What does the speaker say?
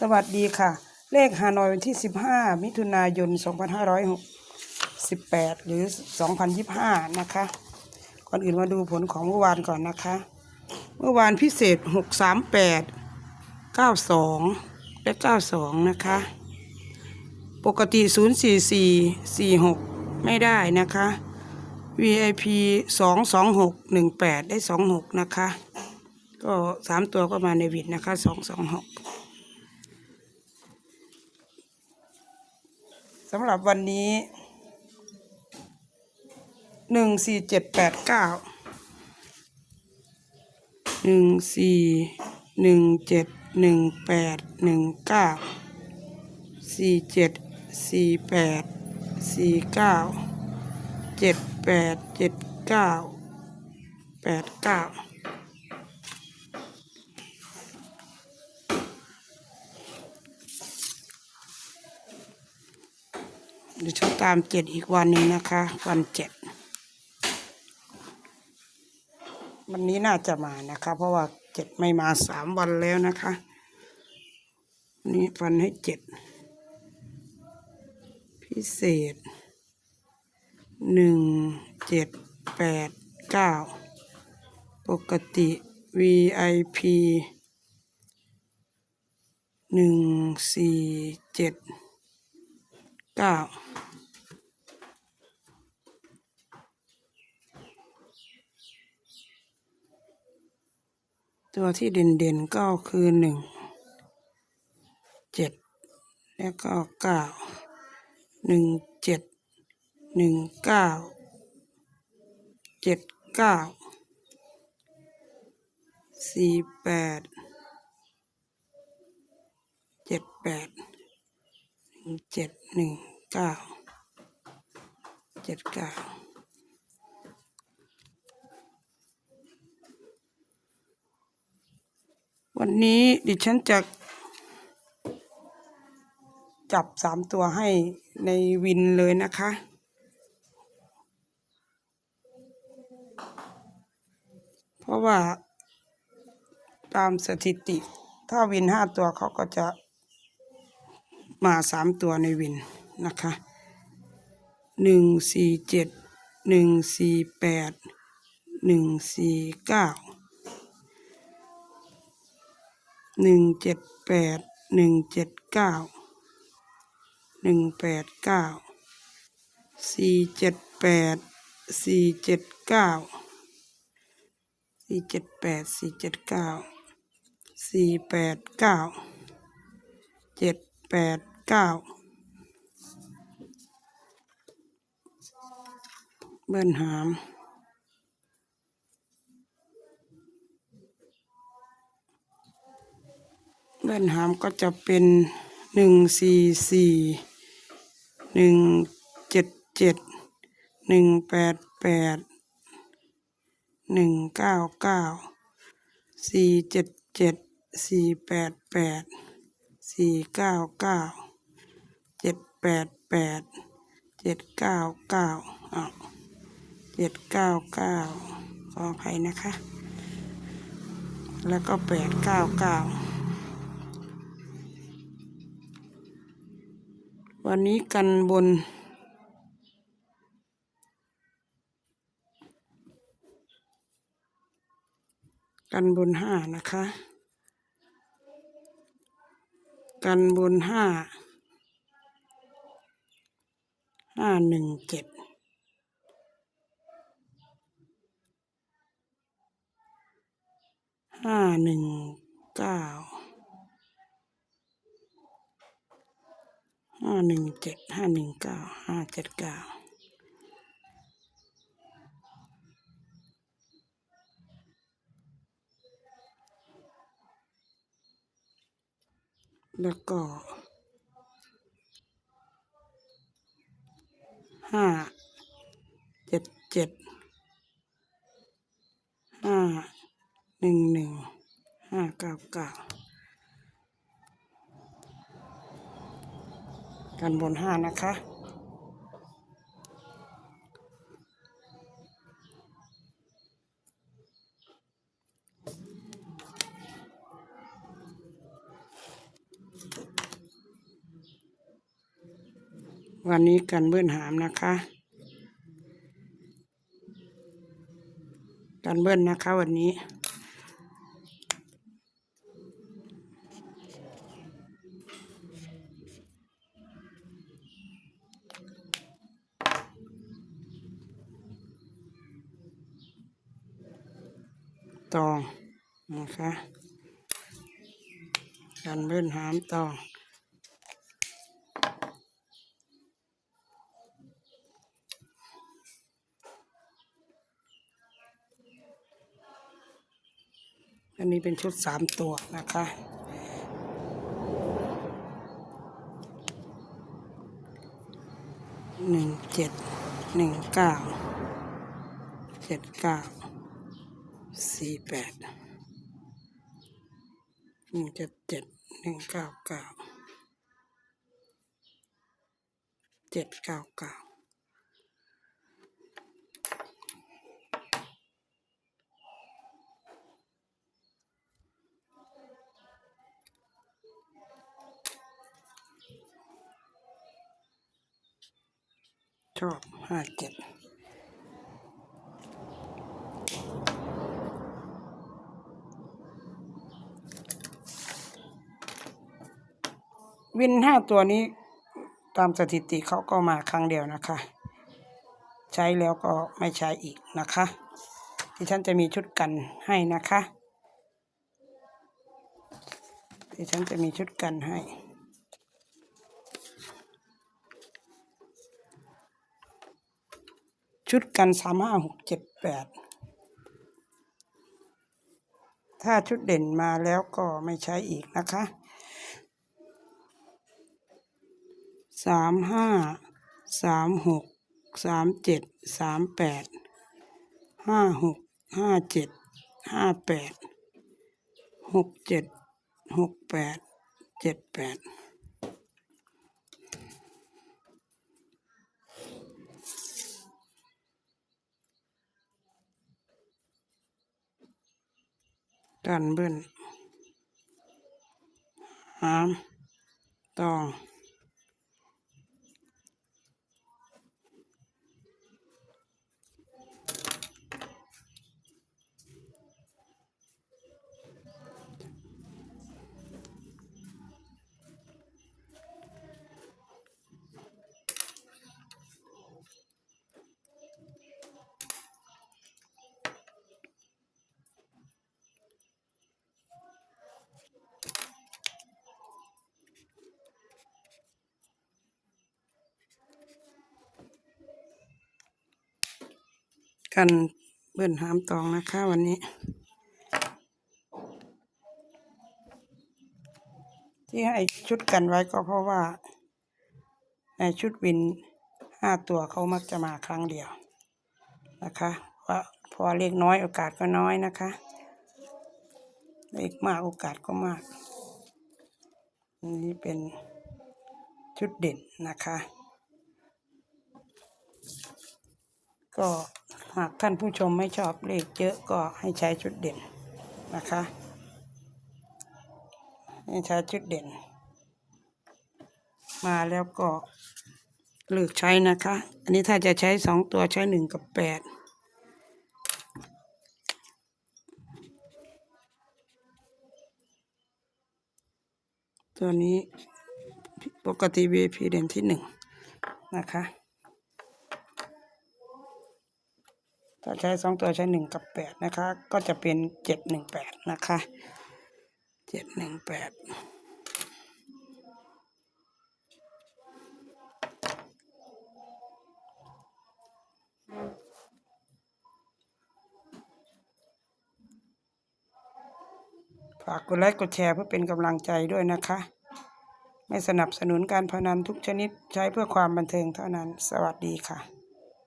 สวัสดีค่ะ เลขฮานอยวันที่ 15 มิถุนายน 2518 หรือ 2025 นะคะ ก่อนอื่นมาดูผลของเมื่อวานก่อนนะคะ เมื่อวานพิเศษ 638 92 และ 92 นะคะ ปกติ 044 46 ไม่ได้นะคะ VIP 226 18 ได้ 26 นะคะ ก็ 3 ตัวก็มาในวิดนะคะ 226 สำหรับวันนี้หนึ่งสี่เจ็ดแปดเก้าหนึ่งสี่หนึ่งเจ็ดหนึ่งแปดหนึ่งเก้าสี่เจ็ดสี่แปดสี่เก้าเจ็ดแปดเจ็ดเก้าแปดเก้า เดี๋ยวฉันตามเจ็ดอีกวันหนึงนะคะ วันเจ็ดวันนี้น่าจะมานะคะ เพราะว่าเจ็ดไม่มาสามวันแล้วนะคะวันนี้ฟันให้เจ็ดพิเศษหนึ่งเจ็ดแปดเก้าปกติ VIP หนึ่งสี่เจ็ด เก้าตัวที่เด่นๆก็คือหนึ่งเจ็ดแล้วก็เก้าหนึ่งเจ็ดหนึ่งเก้าเจ็ดเก้าสี่แปดเจ็ดแปด เจ็ดหนึ่งเก้าเจ็ดเก้าวันนี้ดิฉันจะจับสามตัวให้ในวินเลยนะคะ เพราะว่าตามสถิติ ถ้าวินห้าตัวเขาก็จะ มาสามตัวในวินนะคะหนึ่งสี่เจ็ดหนึ่งสี่แปดหนึ่งสี่เก้าหนึ่งเจ็ดแปดหนึ่งเจ็ดเก้าหนึ่งแปดเก้าสี่เจ็ดแปดสี่เจ็ดเก้าสี่เจ็ดแปดสี่เจ็ดเก้าสี่แปดเก้าเจ็ดแปด เก้าเบิ้ลหาม เบิ้ลหามก็จะเป็นหนึ่งสี่สี่หนึ่งเจ็ดเจ็ดหนึ่งแปดแปดหนึ่งเก้าเก้าสี่เจ็ดเจ็ดสี่แปดแปดสี่เก้าเก้า เจ็ดแปดแปดเจ็ดเก้าเก้าอ้าวเจ็ดเก้าเก้าขออภัยนะคะ แล้วก็แปดเก้าเก้าวันนี้กันบนกันบนห้านะคะ กันบนห้า ห้าหนึ่งเจ็ดห้าหนึ่งเก้าห้าหนึ่งเจ็ดห้าหนึ่งเก้าห้าเจ็ดเก้าแล้วก็ ห้าเจ็ดเจ็ดห้าหนึ่งหนึ่งห้าเก้าเก้ากันบนห้านะคะ ก วันนี้กันเบิ้ลหามนะคะ กันเบิ้ลนะคะวันนี้ตองนะคะ กันเบิ้ลหามตอง อันนี้เป็นชุดสามตัวนะคะ หนึ่งเจ็ด หนึ่งเก้า เจ็ดเก้า สี่แปด หนึ่งเจ็ดเจ็ด หนึ่งเก้าเก้า เจ็ดเก้าเก้า ชอบห้าเจ็ดวินห้าตัวนี้ตามสถิติเขาก็มาครั้งเดียวนะคะ ใช้แล้วก็ไม่ใช้อีกนะคะที่ฉันจะมีชุดกันให้นะคะที่ฉันจะมีชุดกันให้ ชุดกันสามห้าหกเจ็ดแปดถ้าชุดเด่นมาแล้วก็ไม่ใช้อีกนะคะสามห้าสามหกสามเจ็ดสามแปดห้าหกห้าเจ็ดห้าแปดหกเจ็ดหกแปดเจ็ดแปด ดันเบิ้ลหามตอง กันเบิ้ลหามตองนะคะวันนี้ ที่ให้ชุดกันไว้ก็เพราะว่า ในชุดวินห้าตัวเขามักจะมาครั้งเดียวนะคะว่าพอเลขน้อยโอกาสก็น้อยนะคะเลขมากโอกาสก็มากนนี้เป็นชุดเด่นนะคะ ก็ หากท่านผู้ชมไม่ชอบเลขเยอะก็ให้ใช้ชุดเด่นนะคะให้ใช้ชุดเด่น มาแล้วก็เลือกใช้นะคะ อันนี้ถ้าจะใช้สองตัวใช้หนึ่งกับแปดตัวนี้ปกติ VIP เด่นที่หนึ่งนะคะ ถ้าใช้สองตัวใช้หนึ่งกับแปดนะคะ ก็จะเป็นเจ็ดหนึ่งแปดนะคะเจ็ดหนึ่งแปดฝากกดไลค์กดแชร์เพื่อเป็นกำลังใจด้วยนะคะ ไม่สนับสนุนการพนันทุกชนิดใช้เพื่อความบันเทิงเท่านั้น สวัสดีค่ะ